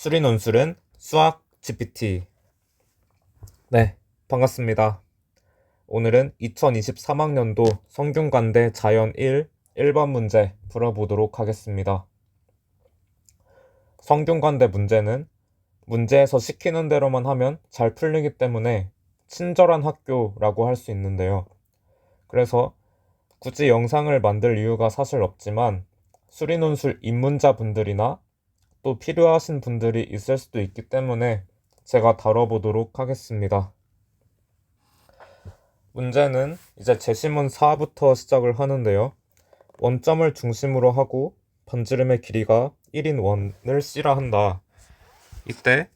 수리 논술은 수학 GPT. 네, 반갑습니다. 오늘은 2023학년도 성균관대 자연 1 1번 문제 풀어보도록 하겠습니다. 성균관대 문제는 문제에서 시키는 대로만 하면 잘 풀리기 때문에 친절한 학교라고 할 수 있는데요. 그래서 굳이 영상을 만들 이유가 사실 없지만 수리논술 입문자분들이나 또 필요하신 분들이 있을 수도 있기 때문에 제가 다뤄보도록 하겠습니다. 문제는 이제 제시문 4부터 시작을 하는데요. 원점을 중심으로 하고 반지름의 길이가 1인 원을 C라 한다. 이때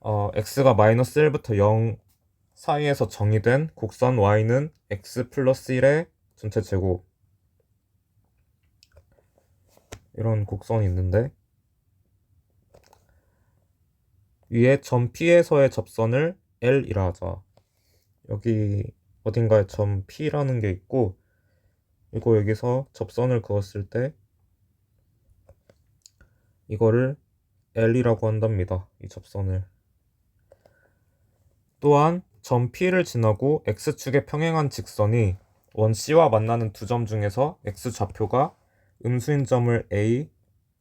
어, x가 마이너스 1부터 0 사이에서 정의된 곡선 y는 x 플러스 1의 전체 제곱 이런 곡선이 있는데 위에 점 P에서의 접선을 L이라 하자. 여기 어딘가에 점 P라는 게 있고 이거 여기서 접선을 그었을 때 이거를 L이라고 한답니다. 이 접선을. 또한 점 P를 지나고 X축에 평행한 직선이 원 C와 만나는 두 점 중에서 X 좌표가 음수인 점을 A,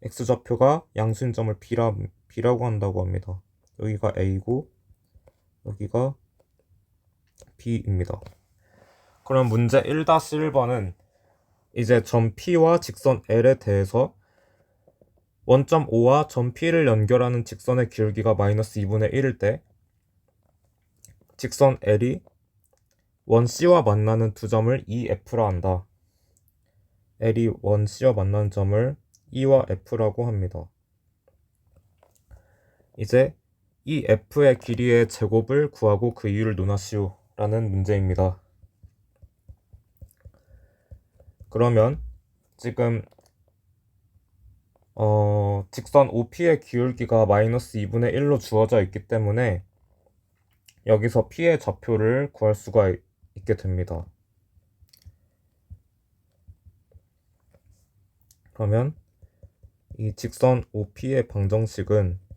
X 좌표가 양수인 점을 B라, B라고 한다고 합니다. 여기가 A고 여기가 B입니다. 그럼 문제 1-1번은 이제 점 P와 직선 L에 대해서 원점 O와 점 P를 연결하는 직선의 기울기가 마이너스 2분의 1일 때 직선 L이 원 C와 만나는 두 점을 EF라 한다. L이 원 C와 만나는 점을 E와 F라고 합니다. 이제 이 F의 길이의 제곱을 구하고 그 이유를 논하시오 라는 문제입니다. 그러면 지금 어, 직선 OP의 기울기가 마이너스 2분의 1로 주어져 있기 때문에 여기서 P의 좌표를 구할 수가 있게 됩니다. 그러면 이 직선 OP의 방정식은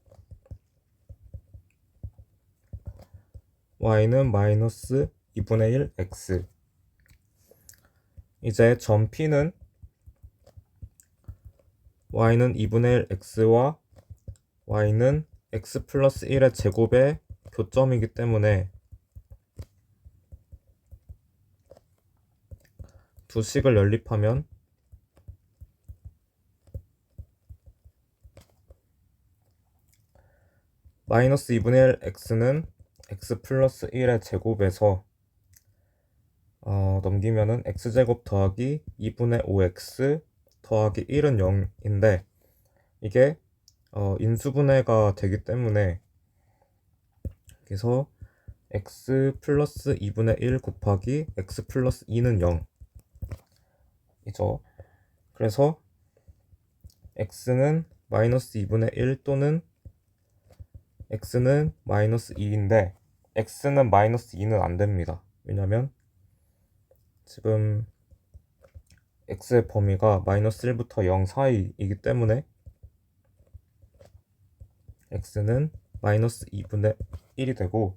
y는 마이너스 2분의 1 x. 이제 점 P는 y는 2분의 1 x와 y는 x 플러스 1의 제곱의 교점이기 때문에 두 식을 연립하면 마이너스 2분의 1 x는 x 플러스 1의 제곱에서 어, 넘기면은 x제곱 더하기 2분의 5x 더하기 1은 0인데 이게 어, 인수분해가 되기 때문에 그래서 x 플러스 2분의 1 곱하기 x 플러스 2는 0 이죠. 그래서 x는 마이너스 2분의 1 또는 x는 마이너스 2인데 x는 마이너스 2는 안 됩니다. 왜냐면 지금 x의 범위가 마이너스 1부터 0 사이이기 때문에 x는 마이너스 2분의 1이 되고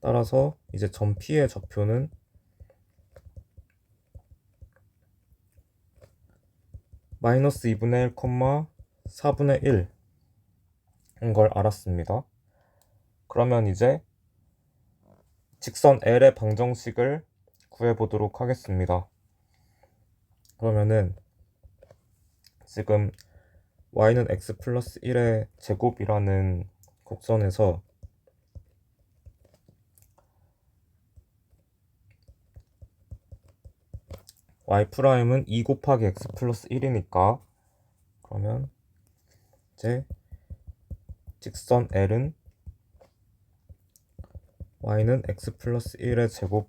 따라서 이제 점 P의 좌표는 마이너스 2분의 1, 4분의 1인 걸 알았습니다. 그러면 이제 직선 L의 방정식을 구해보도록 하겠습니다. 그러면은 지금 y는 x 플러스 1의 제곱이라는 곡선에서 y 프라임은 2 곱하기 x 플러스 1이니까 그러면 이제 직선 L은 y는 x 플러스 1의 제곱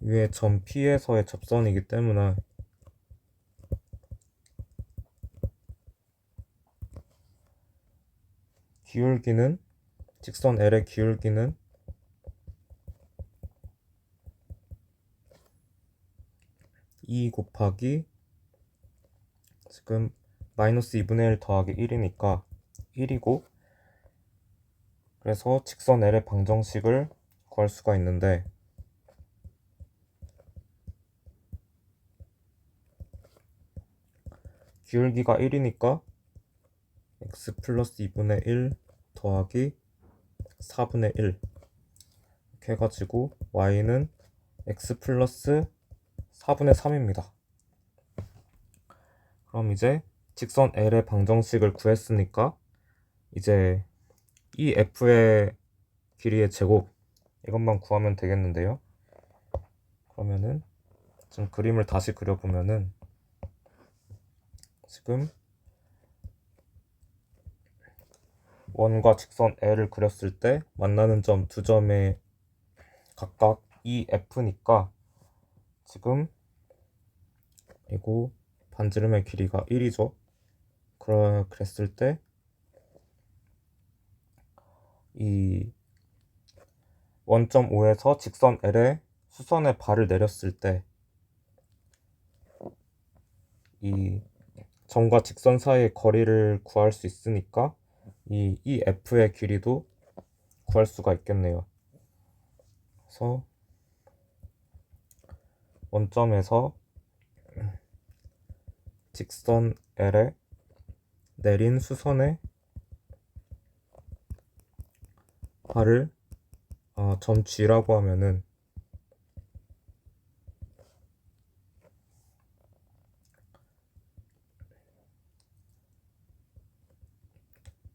위에 점 P에서의 접선이기 때문에 기울기는 직선 L의 기울기는 2 곱하기 지금 마이너스 2분의 1 더하기 1이니까 1이고 그래서 직선 L의 방정식을 구할 수가 있는데 기울기가 1이니까 x 플러스 2분의 1 더하기 4분의 1 이렇게 해가지고 y는 x 플러스 4분의 3입니다. 그럼 이제 직선 L의 방정식을 구했으니까 이제 이 f의 길이의 제곱 이것만 구하면 되겠는데요. 그러면은 좀 그림을 다시 그려보면은 지금 원과 직선 L을 그렸을 때 만나는 점 두 점에 각각 이 F니까 지금 이거 반지름의 길이가 1이죠. 그러, 그랬을 때 이 원점 5에서 직선 L에 수선의 발을 내렸을 때 이 점과 직선 사이의 거리를 구할 수 있으니까 이 EF의 길이도 구할 수가 있겠네요. 그래서 원점에서 직선 L에 내린 수선의 발을 어, 점 G라고 하면은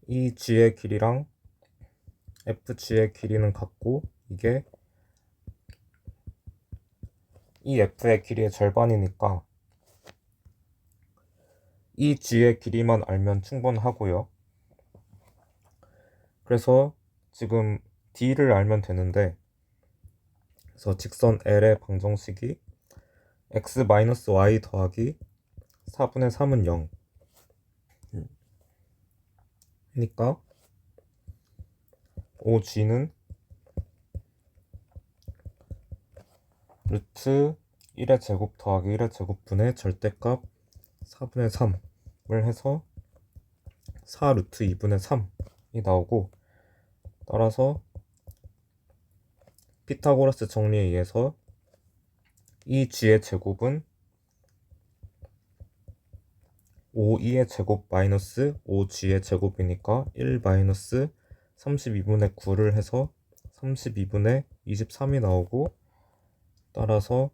이 G의 길이랑 FG의 길이는 같고 이게 이 F의 길이의 절반이니까 이 G의 길이만 알면 충분하고요. 그래서 지금 D를 알면 되는데 그래서 직선 L의 방정식이 x-y 더하기 4분의 3은 0 그러니까 OG는 루트 1의 제곱 더하기 1의 제곱분의 절대값 4분의 3을 해서 4 루트 2분의 3이 나오고 따라서 피타고라스 정리에 의해서 이 g의 제곱은 5, 2의 제곱 마이너스 5g의 제곱이니까 1 마이너스 32분의 9를 해서 32분의 23이 나오고 따라서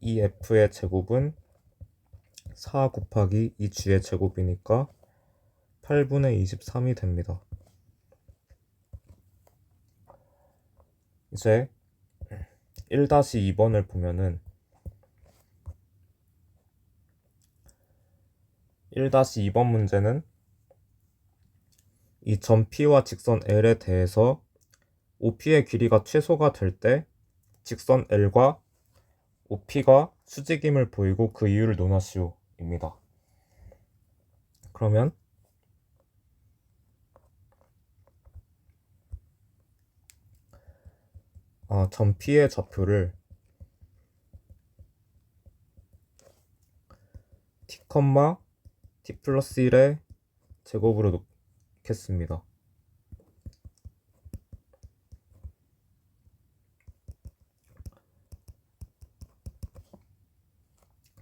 이 f의 제곱은 4 곱하기 2g의 제곱이니까 8분의 23이 됩니다. 이제 1-2번을 보면은 1-2번 문제는 이 점 P와 직선 L에 대해서 OP의 길이가 최소가 될 때 직선 L과 OP가 수직임을 보이고 그 이유를 논하시오 입니다. 그러면 아, 점 P의 좌표를 t, t 플러스 1의 제곱으로 놓겠습니다.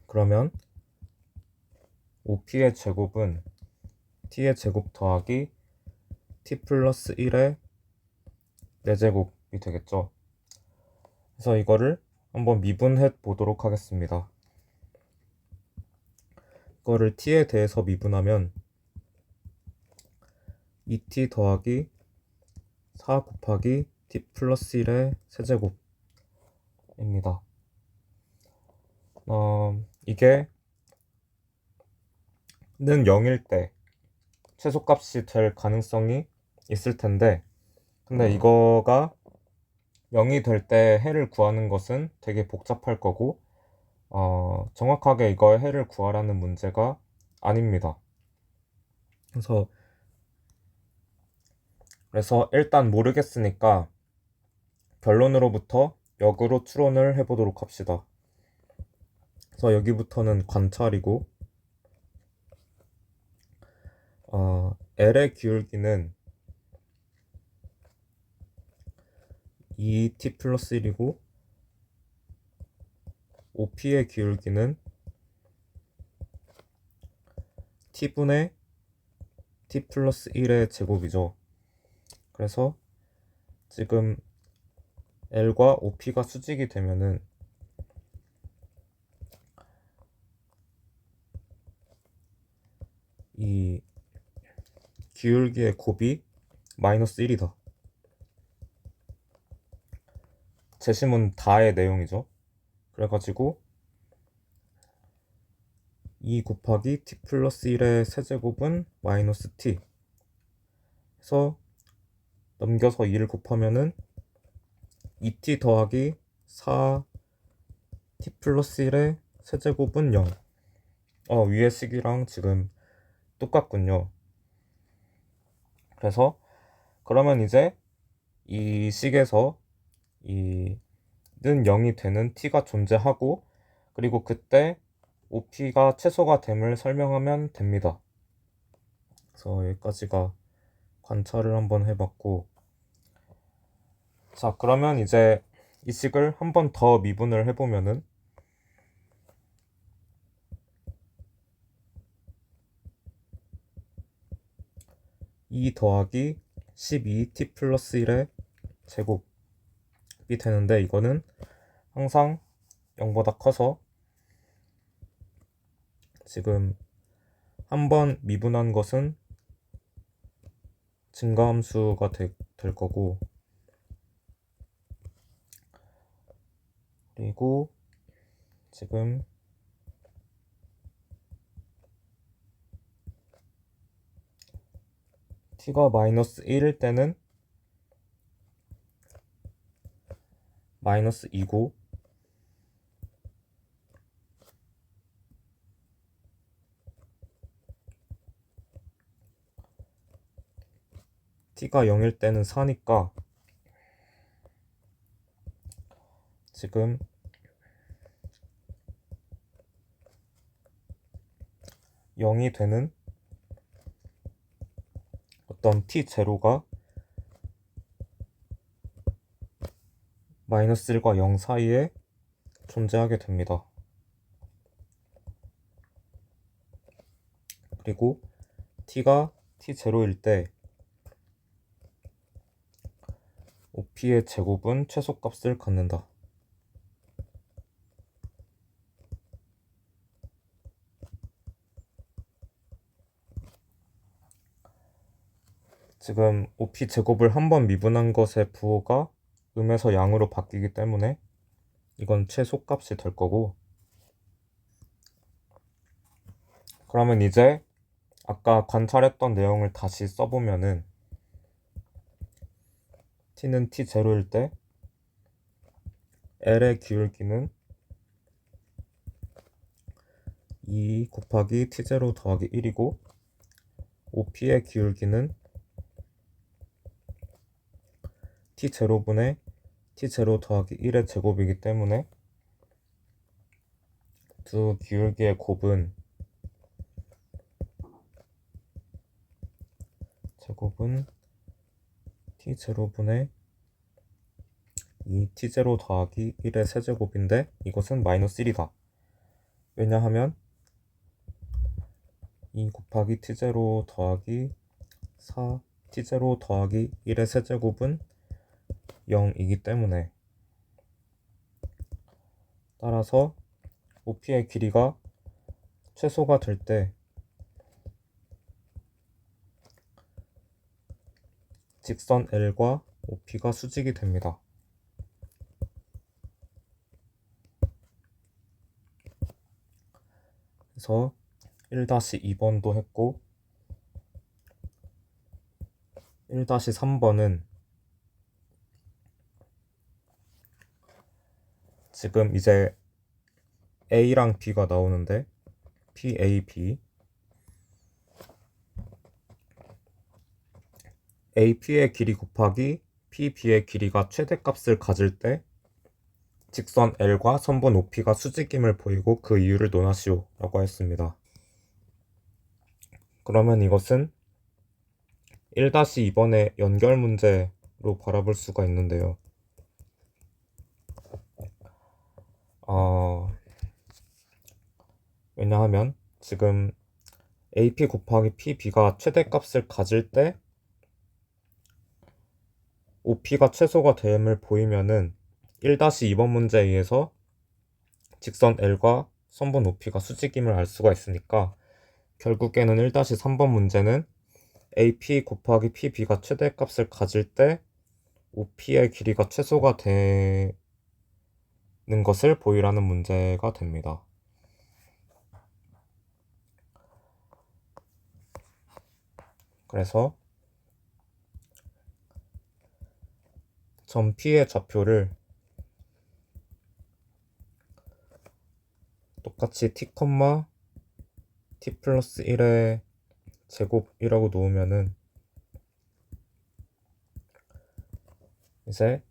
그러면 OP의 제곱은 t의 제곱 더하기 t 플러스 1의 4제곱이 되겠죠. 그래서 이거를 한번 미분해 보도록 하겠습니다. 이거를 t에 대해서 미분하면 2t 더하기 4 곱하기 t 플러스 1의 세제곱입니다. 어, 이게 는 0일 때 최소값이 될 가능성이 있을 텐데 근데 이거가 0이 될 때 해를 구하는 것은 되게 복잡할 거고 어, 정확하게 이거의 해를 구하라는 문제가 아닙니다. 그래서 그래서 일단 모르겠으니까 결론으로부터 역으로 추론을 해보도록 합시다. 그래서 여기부터는 관찰이고 어, L의 기울기는 2t 플러스 1이고 OP의 기울기는 t분의 t 플러스 1의 제곱이죠. 그래서 지금 L과 OP가 수직이 되면은 이 기울기의 곱이 마이너스 1이다. 재심은 다의 내용이죠. 그래가지고 2 곱하기 t 플러스 1의 세제곱은 마이너스 t 해서 넘겨서 2를 곱하면은 2t 더하기 4 t 플러스 1의 세제곱은 0 어, 위의 식이랑 지금 똑같군요. 그래서 그러면 이제 이 식에서 이는 0이 되는 t가 존재하고 그리고 그때 OP가 최소가 됨을 설명하면 됩니다. 그래서 여기까지가 관찰을 한번 해봤고 자 그러면 이제 이 식을 한번 더 미분을 해보면은 이 더하기 12t 플러스 1의 제곱 이 되는데 이거는 항상 0보다 커서 지금 한 번 미분한 것은 증가함수가 되, 될 거고. 그리고 지금 t가 마이너스 1일 때는 마이너스 2고 t가 0일 때는 4니까 지금 영이 되는 어떤 t 제로가 마이너스 1과 0 사이에 존재하게 됩니다. 그리고 t가 t0일 때 OP의 제곱은 최소값을 갖는다. 지금 OP 제곱을 한 번 미분한 것의 부호가 음에서 양으로 바뀌기 때문에 이건 최소값이 될 거고. 그러면 이제 아까 관찰했던 내용을 다시 써보면은 t는 t0일 때 L의 기울기는 2 곱하기 t0 더하기 1이고 OP의 기울기는 t0분의 t0 더하기 1의 제곱이기 때문에 두 기울기의 곱은 제곱은 t0분의 2t0 더하기 1의 세제곱인데 이것은 마이너스 1이다. 왜냐하면 2 곱하기 t0 더하기 4 t0 더하기 1의 세제곱은 0이기 때문에 따라서 OP의 길이가 최소가 될 때 직선 L과 OP가 수직이 됩니다. 그래서 1-2번도 했고 1-3번은 지금 이제 A랑 B가 나오는데 PAB AP의 길이 곱하기 PB의 길이가 최대값을 가질 때 직선 L과 선분 OP가 수직임을 보이고 그 이유를 논하시오 라고 했습니다. 그러면 이것은 1-2번의 연결 문제로 바라볼 수가 있는데요. 어, 왜냐하면 지금 AP 곱하기 PB가 최대값을 가질 때 OP가 최소가 됨을 보이면은 1-2번 문제에 의해서 직선 L과 선분 OP가 수직임을 알 수가 있으니까 결국에는 1-3번 문제는 AP 곱하기 PB가 최대값을 가질 때 OP의 길이가 최소가 되 는 것을 보이라는 문제가 됩니다. 그래서 점 P의 좌표를 똑같이 t, t 플러스 1의 제곱이라고 놓으면은 이제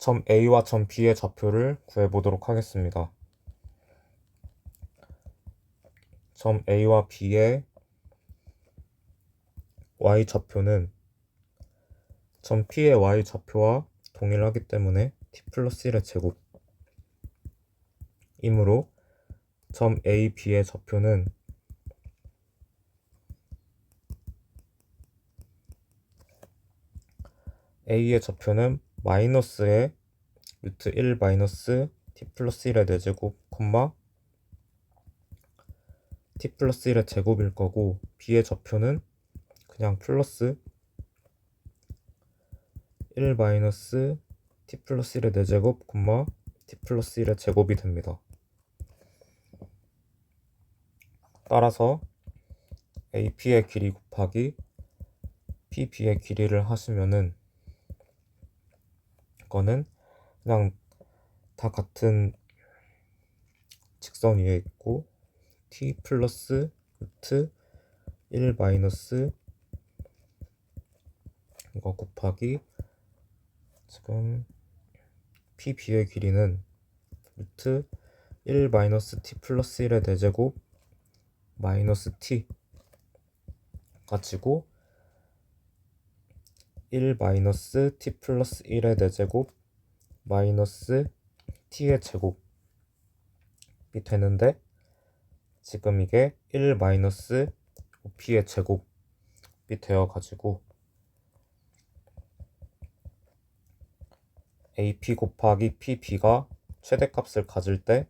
점 A와 점 B의 좌표를 구해보도록 하겠습니다. 점 A와 B의 y 좌표는 점 P의 y 좌표와 동일하기 때문에 t 플러스 1의 제곱 이므로 점 A, B의 좌표는 A의 좌표는 마이너스의 루트 1 마이너스 t 플러스 1의 4제곱 콤마 t 플러스 1의 제곱일 거고 B의 좌표는 그냥 플러스 1 마이너스 t 플러스 1의 4제곱 콤마 t 플러스 1의 제곱이 됩니다. 따라서 AP의 길이 곱하기 PB의 길이를 하시면은 이 거는 그냥 다 같은 직선 위에 있고 t 플러스 루트 1 마이너스 이거 곱하기 지금 PB의 길이는 루트 1 마이너스 t 플러스 1의 4제곱 마이너스 t 가지고 1 마이너스 t 플러스 1의 4제곱 마이너스 t의 제곱이 되는데 지금 이게 1 마이너스 5p의 제곱이 되어 가지고 AP 곱하기 PB가 최대값을 가질 때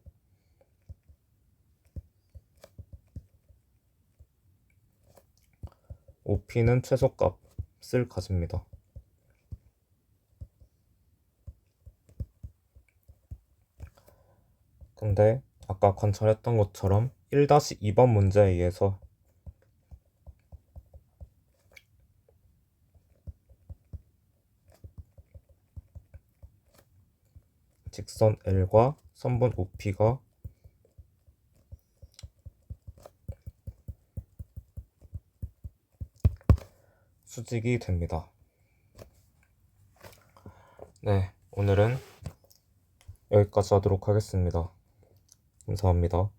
OP는 최소값을 가집니다. 근데 아까 관찰했던 것처럼 1-2번 문제에 의해서 직선 L과 선분 OP가 수직이 됩니다. 네, 오늘은 여기까지 하도록 하겠습니다. 감사합니다.